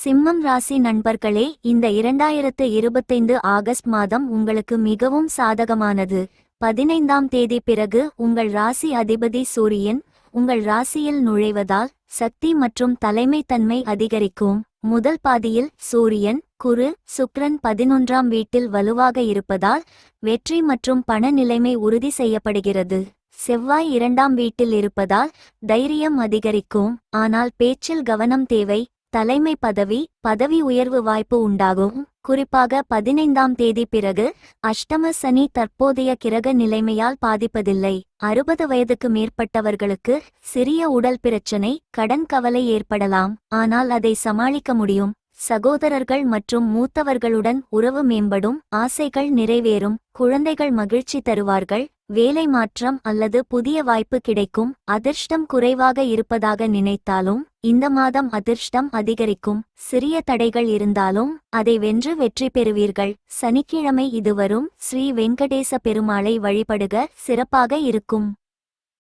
சிம்மம் ராசி நண்பர்களே இந்த இரண்டாயிரத்து இருபத்தைந்து ஆகஸ்ட் மாதம் உங்களுக்கு மிகவும் சாதகமானது. பதினைந்தாம் தேதி பிறகு உங்கள் ராசி அதிபதி சூரியன் உங்கள் ராசியில் நுழைவதால் சக்தி மற்றும் தலைமைத்தன்மை அதிகரிக்கும். முதல் பாதியில் சூரியன் குரு சுக்ரன் பதினொன்றாம் வீட்டில் வலுவாக இருப்பதால் வெற்றி மற்றும் பண நிலைமை உறுதி செய்யப்படுகிறது. செவ்வாய் இரண்டாம் வீட்டில் இருப்பதால் தைரியம் அதிகரிக்கும். ஆனால் பேச்சில் கவனம் தேவை தலைமை பதவி பதவி உயர்வு வாய்ப்பு உண்டாகும். குறிப்பாக பதினைந்தாம் தேதி பிறகு அஷ்டம சனி தற்போதைய கிரக நிலைமையால் பாதிப்பதில்லை. அறுபது வயதுக்கு மேற்பட்டவர்களுக்கு சிறிய உடல் பிரச்சனை கடன் கவலை ஏற்படலாம். ஆனால் அதை சமாளிக்க முடியும். சகோதரர்கள் மற்றும் மூத்தவர்களுடன் உறவு மேம்படும். ஆசைகள் நிறைவேறும். குழந்தைகள் மகிழ்ச்சி தருவார்கள். வேலை மாற்றம் அல்லது புதிய வாய்ப்பு கிடைக்கும் அதிர்ஷ்டம் குறைவாக இருப்பதாக நினைத்தாலும் இந்த மாதம் அதிர்ஷ்டம் அதிகரிக்கும் சிறிய தடைகள் இருந்தாலும் அதை வென்று வெற்றி பெறுவீர்கள். சனிக்கிழமை இதுவரும் ஸ்ரீ வெங்கடேச பெருமாளை வழிபடுக சிறப்பாக இருக்கும்.